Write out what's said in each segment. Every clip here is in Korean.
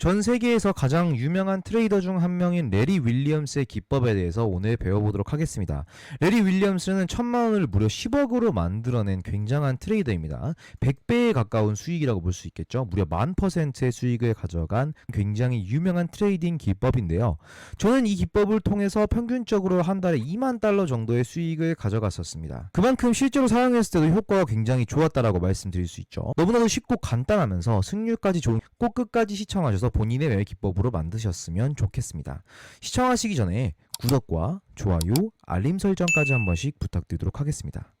전 세계에서 가장 유명한 트레이더 중 한 명인 레리 윌리엄스의 기법에 대해서 오늘 배워보도록 하겠습니다. 레리 윌리엄스는 천만 원을 무려 10억으로 만들어낸 굉장한 트레이더입니다. 100배에 가까운 수익이라고 볼 수 있겠죠. 무려 만 퍼센트의 수익을 가져간 굉장히 유명한 트레이딩 기법인데요. 저는 이 기법을 통해서 평균적으로 한 달에 2만 달러 정도의 수익을 가져갔었습니다. 그만큼 실제로 사용했을 때도 효과가 굉장히 좋았다라고 말씀드릴 수 있죠. 너무나도 쉽고 간단하면서 승률까지 좋은 꼭 끝까지 시청하셔서 본인의 매매 기법으로 만드셨으면 좋겠습니다. 시청하시기 전에 구독과 좋아요, 알림 설정까지 한 번씩 부탁드리도록 하겠습니다.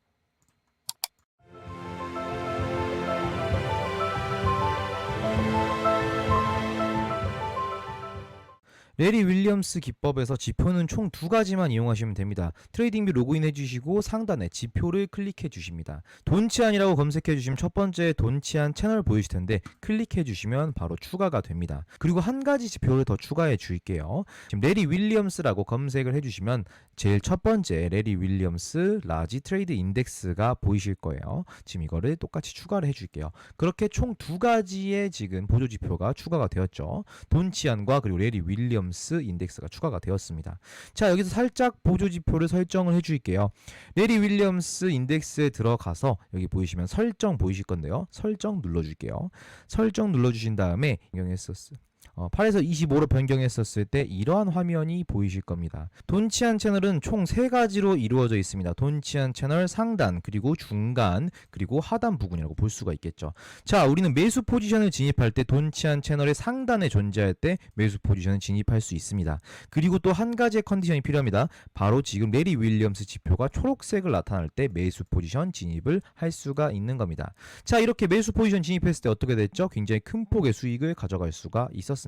레리 윌리엄스 기법에서 지표는 총 두 가지만 이용하시면 됩니다. 트레이딩비 로그인 해주시고 상단에 지표를 클릭해 주십니다. 돈치안이라고 검색해 주시면 첫 번째 돈치안 채널 보이실 텐데 클릭해 주시면 바로 추가가 됩니다. 그리고 한 가지 지표를 더 추가해 줄게요. 지금 레리 윌리엄스라고 검색을 해 주시면 제일 첫 번째 레리 윌리엄스 라지 트레이드 인덱스가 보이실 거예요. 지금 이거를 똑같이 추가를 해 줄게요. 그렇게 총 두 가지의 지금 보조 지표가 추가가 되었죠. 돈치안과 그리고 레리 윌리엄스 인덱스가 추가가 되었습니다. 자 여기서 살짝 보조 지표를 설정을 해 줄게요. 레리 윌리엄스 인덱스에 들어가서 여기 보이시면 설정 보이실 건데요. 설정 눌러 줄게요. 설정 눌러 주신 다음에 변경했었어. 어, 8에서 25로 변경했었을 때 이러한 화면이 보이실 겁니다. 돈치안 채널은 총 세 가지로 이루어져 있습니다. 돈치안 채널 상단, 그리고 중간, 그리고 하단 부분이라고 볼 수가 있겠죠. 자, 우리는 매수 포지션을 진입할 때 돈치안 채널의 상단에 존재할 때 매수 포지션을 진입할 수 있습니다. 그리고 또 한 가지의 컨디션이 필요합니다. 바로 지금 레리 윌리엄스 지표가 초록색을 나타날 때 매수 포지션 진입을 할 수가 있는 겁니다. 자, 이렇게 매수 포지션 진입했을 때 어떻게 됐죠? 굉장히 큰 폭의 수익을 가져갈 수가 있었습니다.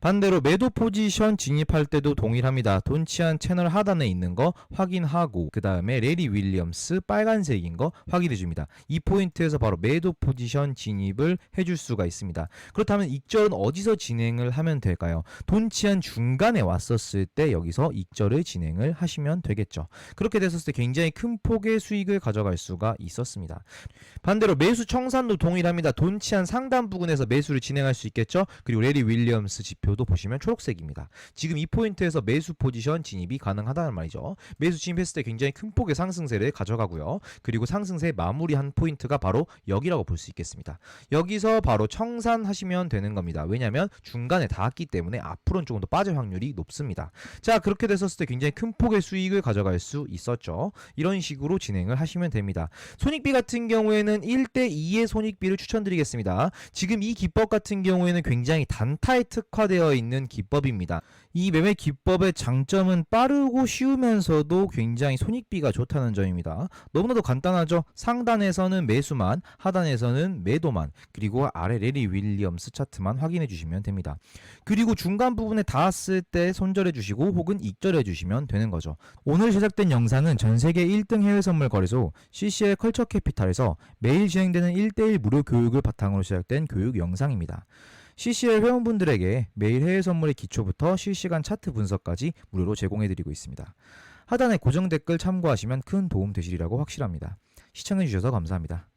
반대로 매도 포지션 진입할 때도 동일합니다. 돈치안 채널 하단에 있는 거 확인하고 그 다음에 레리 윌리엄스 빨간색인 거 확인해 줍니다. 이 포인트에서 바로 매도 포지션 진입을 해줄 수가 있습니다. 그렇다면 익절은 어디서 진행을 하면 될까요? 돈치안 중간에 왔었을 때 여기서 익절을 진행을 하시면 되겠죠. 그렇게 됐었을 때 굉장히 큰 폭의 수익을 가져갈 수가 있었습니다. 반대로 매수 청산도 동일합니다. 돈치안 상단 부분에서 매수를 진행할 수 있겠죠. 그리고 레리 윌리엄스 지표도 보시면 초록색입니다. 지금 이 포인트에서 매수 포지션 진입이 가능하다는 말이죠. 매수 진입했을 때 굉장히 큰 폭의 상승세를 가져가고요. 그리고 상승세 마무리한 포인트가 바로 여기라고 볼 수 있겠습니다. 여기서 바로 청산하시면 되는 겁니다. 왜냐하면 중간에 닿았기 때문에 앞으로는 조금 더 빠질 확률이 높습니다. 자 그렇게 됐었을 때 굉장히 큰 폭의 수익을 가져갈 수 있었죠. 이런 식으로 진행을 하시면 됩니다. 손익비 같은 경우에는 1대 2의 손익비를 추천드리겠습니다. 지금 이 기법 같은 경우에는 굉장히 단타에 특화되어 있는 기법입니다. 이 매매 기법의 장점은 빠르고 쉬우면서도 굉장히 손익비가 좋다는 점입니다. 너무나도 간단하죠. 상단에서는 매수만, 하단에서는 매도만, 그리고 아래 레리 윌리엄스 차트만 확인해 주시면 됩니다. 그리고 중간 부분에 닿았을 때 손절해 주시고 혹은 익절해 주시면 되는 거죠. 오늘 제작된 영상은 전 세계 1등 해외 선물 거래소 CCL 컬처 캐피탈에서 매일 진행되는 1대1 무료 교육을 바탕으로 시작된 교육 영상입니다. CCL 회원분들에게 매일 해외 선물의 기초부터 실시간 차트 분석까지 무료로 제공해드리고 있습니다. 하단에 고정 댓글 참고하시면 큰 도움 되시리라고 확실합니다. 시청해주셔서 감사합니다.